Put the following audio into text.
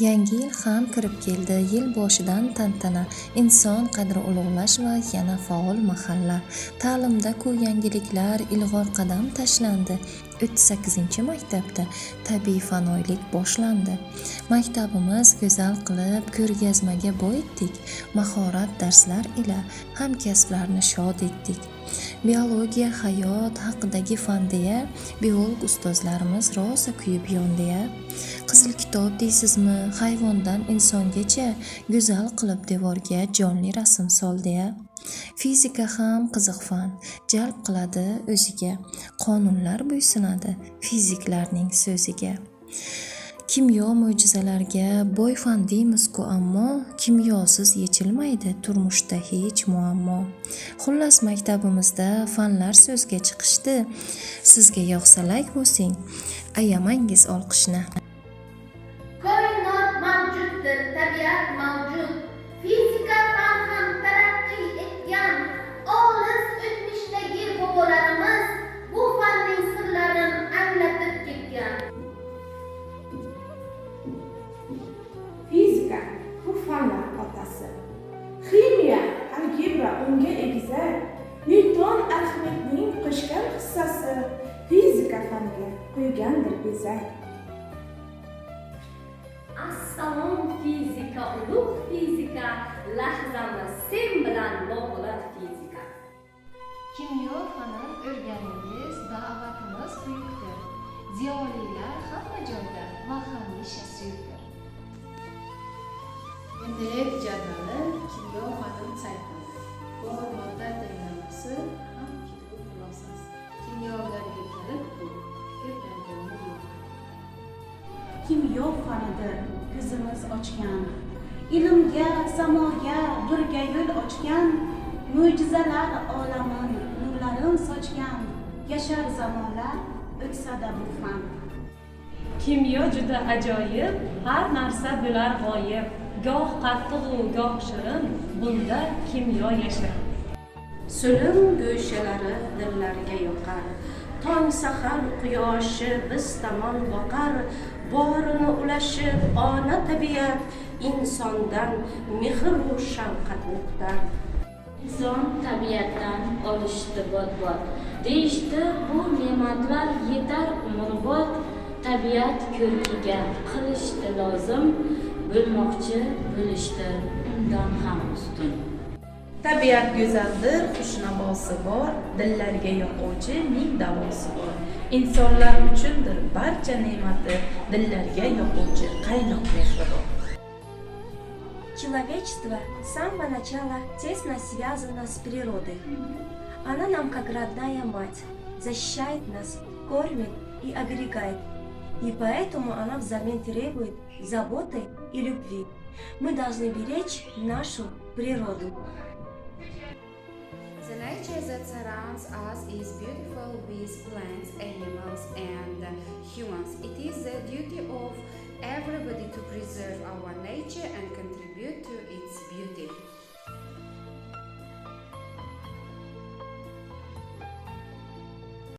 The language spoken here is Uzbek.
Yangi yil ham kirib keldi. Yil boshidan tantana, inson qadri ulug'lash va yana faol mahalla. Ta'limda-ku yangiliklar, ilg'or qadam tashlandi. 38-maktabda tabiiy fanoylik boshlandi. Maktabimiz go'zal qilib ko'rgazmaga boyitdik. Mahorat darslar ila hamkasblarni shod etdik. Biologiya, hayot haqidagi fan deya biolog ustozlarimiz rosa kuyib yondi asl kitob deysizmi, hayvondan insongacha go'zal qilib devorga jonli rasm soldi-ya. Fizika ham qiziq fan, jalb qiladi o'ziga. Qonunlar bo'ysunadi fiziklarning so'ziga. Kimyo mo'jizalarga boy fan deymiz-ku ammo kimyosiz yechilmaydi turmushda hech muammo. Xullas maktabimizda fanlar so'zga chiqishdi. Sizga yoqsa layk bosing, ayamangiz olqishni. Tabiat mavjud. Fizika fan ham taraqqiy etgan. Olis o'tmishdagi bobolarimiz bu fanning sirlarini anglatib ketgan. Fizika bu fanlar otasi. Ximiya, algebra unga egizak. Newton Arximedning qo'shgan hissasi fizika faniga qo'ygandir bezak. Assalom fizika, ulug' fizika, lahzamiz sen bilan bog'liq fizika. Kimyo fani o'rganingiz da'vatimiz buyukdir. Ziyolilar hamma joyda kimyo fanidir ko'zimiz ochgan ilmga samoga birga yo'l ochgan mo'jizalar olamin nurlarin sochgan yashar zamonlar o'tsa-da bu fan Kimyo juda ajoyib, har narsa bo'lar g'oyib. Goh qattiq-u goh shirin, bunda kimyo yashirin. So'lim go'shalari dillarga yoqar. Tong sahar quyoshi biz tomon boqar. Borini ulashib ona tabiat insondan mehr shafqatni kutar. Inson tabiatdan olishdi bot-bot. Deyishdi bu ne'matlar yetar umrbod. Tabiat ko'rkiga qilishdi lozim. Bo'lmoqchi bo'lishdi undan ham ustun. Tabiat go'zaldir, xushnamosi bor, dillarga yoquvchi ming davosi bor. Insonlar uchundir barcha ne'mati, dillarga yoquvchi qaynoq mehri bor. Человечество с самого начала тесно связано с природой. Она нам как родная мать, защищает нас, кормит и оберегает. И поэтому она взамен требует заботы и любви. Мы должны беречь нашу природу. Nature that surrounds us is beautiful with plants, animals, and humans. It is the duty of everybody to preserve our nature and contribute to its beauty.